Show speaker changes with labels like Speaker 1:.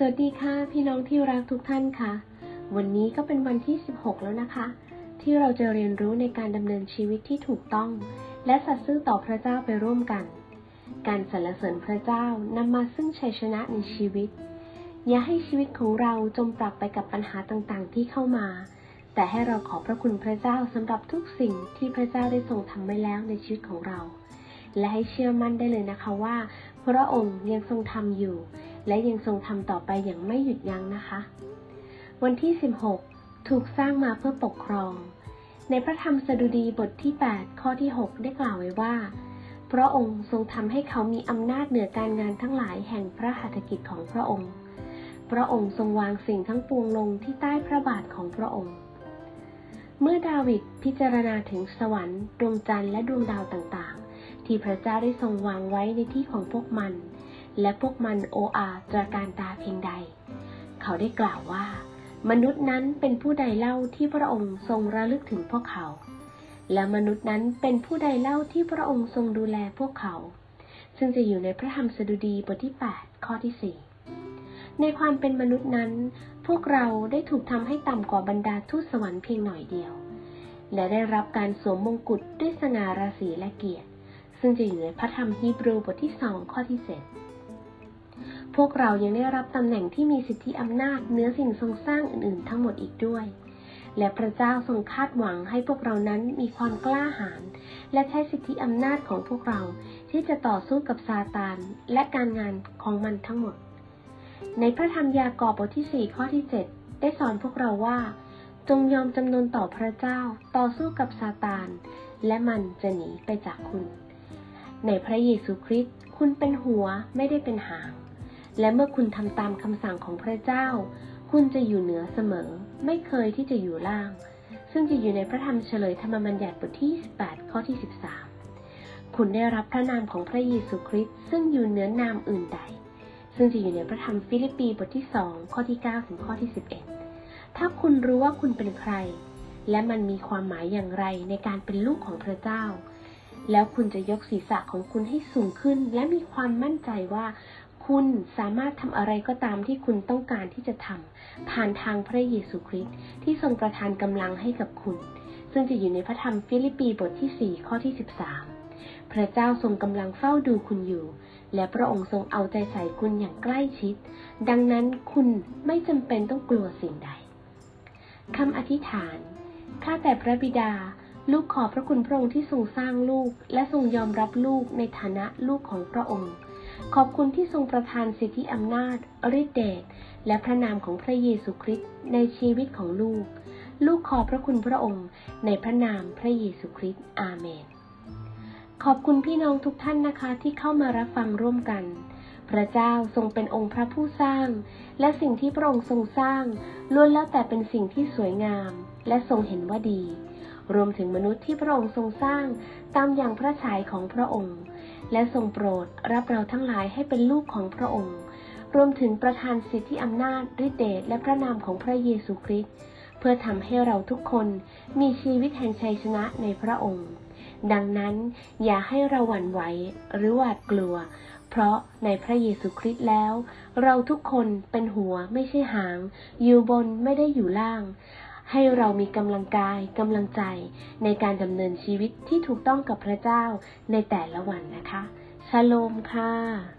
Speaker 1: สวัสดีค่ะพี่น้องที่รักทุกท่านค่ะ วันนี้ก็เป็นวันที่ 16 แล้วนะคะ ที่เราจะเรียนรู้ในการดำเนินชีวิตที่ถูกต้อง และสัตย์ซื่อต่อพระเจ้าไปร่วมกัน การสรรเสริญพระเจ้านำมาซึ่งชัยชนะในชีวิต อย่าให้ชีวิตของเราจมปลักไปกับปัญหาต่างๆ ที่เข้ามา แต่ให้เราขอพระคุณพระเจ้าสำหรับทุกสิ่งที่พระเจ้าได้ทรงทำไว้แล้วในชีวิตของเรา และให้เชื่อมั่นได้เลยนะคะว่า พระองค์ยังทรงทำอยู่ และยังทรงทำต่อไปอย่างไม่หยุดยั้งนะคะ วันที่ 16 ถูกสร้างมาเพื่อปกครอง ในพระธรรมสดุดีบทที่ 8 ข้อที่ 6 ได้กล่าวไว้ว่า พระองค์ทรงทำให้เขามีอำนาจเหนือการงานทั้งหลายแห่งพระหัตถกิจของพระองค์ พระองค์ทรงวางสิ่งทั้งปวงลงที่ใต้พระบาทของพระองค์ เมื่อดาวิดพิจารณาถึงสวรรค์ดวงจันทร์และดวงดาวต่างๆ ที่พระเจ้าได้ทรงวางไว้ในที่ของพวกมัน และพวกมันโออาตราการตาเพียงใด เขาได้กล่าวว่า มนุษย์นั้นเป็นผู้ใดเล่าที่พระองค์ทรงระลึกถึงพวกเขา และมนุษย์นั้นเป็นผู้ใดเล่าที่พระองค์ทรงดูแลพวกเขา ซึ่งจะอยู่ในพระธรรมสดุดีบทที่ 8 ข้อที่ 4 ในความเป็นมนุษย์นั้น พวกเราได้ถูกทำให้ต่ำกว่าบรรดาทูตสวรรค์เพียงหน่อยเดียว และได้รับการสวมมงกุฎด้วยสง่าราศีและเกียรติซึ่งจะอยู่ในพระธรรมฮีบรูบทที่2ข้อที่7 พวกเรายังได้รับตำแหน่งที่มีสิทธิอำนาจเหนือสิ่งทรงสร้างอื่นๆ ทั้งหมดอีกด้วย และพระเจ้าทรงคาดหวังให้พวกเรานั้นมีความกล้าหาญและใช้สิทธิอำนาจของพวกเราที่จะต่อสู้กับซาตานและการงานของมันทั้งหมด ในพระธรรมยากอบบทที่ 4 ข้อที่ 7 ได้สอนพวกเราว่า จงยอมจำนนต่อพระเจ้าต่อสู้กับซาตานและมันจะหนีไปจากคุณ ในพระเยซูคริสต์คุณเป็นหัวไม่ได้เป็นหาง และเมื่อคุณทำตามคำสั่งของพระเจ้า คุณจะอยู่เหนือเสมอ ไม่เคยที่จะอยู่ล่าง ซึ่งจะอยู่ในพระธรรมเฉลยธรรมบัญญัติบทที่28ข้อที่ 13 คุณได้รับพระนามของพระเยซูคริสต์ซึ่งอยู่เหนือนามอื่นใด ซึ่งจะอยู่ในพระธรรมฟิลิปปีบทที่2ข้อที่9ถึงข้อที่ 11 ถ้าคุณรู้ว่าคุณเป็นใคร และมันมีความหมายอย่างไรในการเป็นลูกของพระเจ้าแล้วคุณจะยกศีรษะของคุณให้สูงขึ้น และมีความมั่นใจว่า คุณสามารถทำอะไรก็ตามที่คุณต้องการที่จะทำผ่านทางพระเยซูคริสต์ที่ทรงประทานกำลังให้กับคุณ ซึ่งจะอยู่ในพระธรรมฟิลิปปีบทที่ 4 ข้อที่ 13 พระเจ้าทรงกำลังเฝ้าดูคุณอยู่ และพระองค์ทรงเอาใจใส่คุณอย่างใกล้ชิด ดังนั้นคุณไม่จำเป็นต้องกลัวสิ่งใดคำอธิษฐาน ข้าแต่พระบิดา ลูกขอบพระคุณพระองค์ที่ทรงสร้างลูก และทรงยอมรับลูกในฐานะลูกของพระองค์ ขอบคุณที่ทรงประทานสิทธิอำนาจฤทธิเดชและพระนามของพระเยซูคริสต์ในชีวิตของลูก ลูกขอบพระคุณพระองค์ ในพระนามพระเยซูคริสต์อาเมน ขอบคุณพี่น้องทุกท่านนะคะที่เข้ามารับฟังร่วมกัน พระเจ้าทรงเป็นองค์พระผู้สร้าง และสิ่งที่พระองค์ทรงสร้างล้วนแล้วแต่เป็นสิ่งที่สวยงาม และทรงเห็นว่าดี รวมถึงมนุษย์ที่พระองค์ทรงสร้างตามอย่างพระฉายของพระองค์ และทรงโปรดรับเราทั้งหลายให้เป็นลูกของพระองค์ รวมถึงประทานสิทธิอำนาจฤทธิเดชและพระนามของพระเยซูคริสต์เพื่อทำให้เราทุกคนมีชีวิตแห่งชัยชนะในพระองค์ ดังนั้นอย่าให้เราหวั่นไหวหรือหวาดกลัว เพราะในพระเยซูคริสต์แล้ว เราทุกคนเป็นหัวไม่ใช่หาง อยู่บนไม่ได้อยู่ล่าง ให้เรามีกำลังกายกำลังใจ ในการดำเนินชีวิตที่ถูกต้องกับพระเจ้าในแต่ละวันนะคะชาโลมค่ะ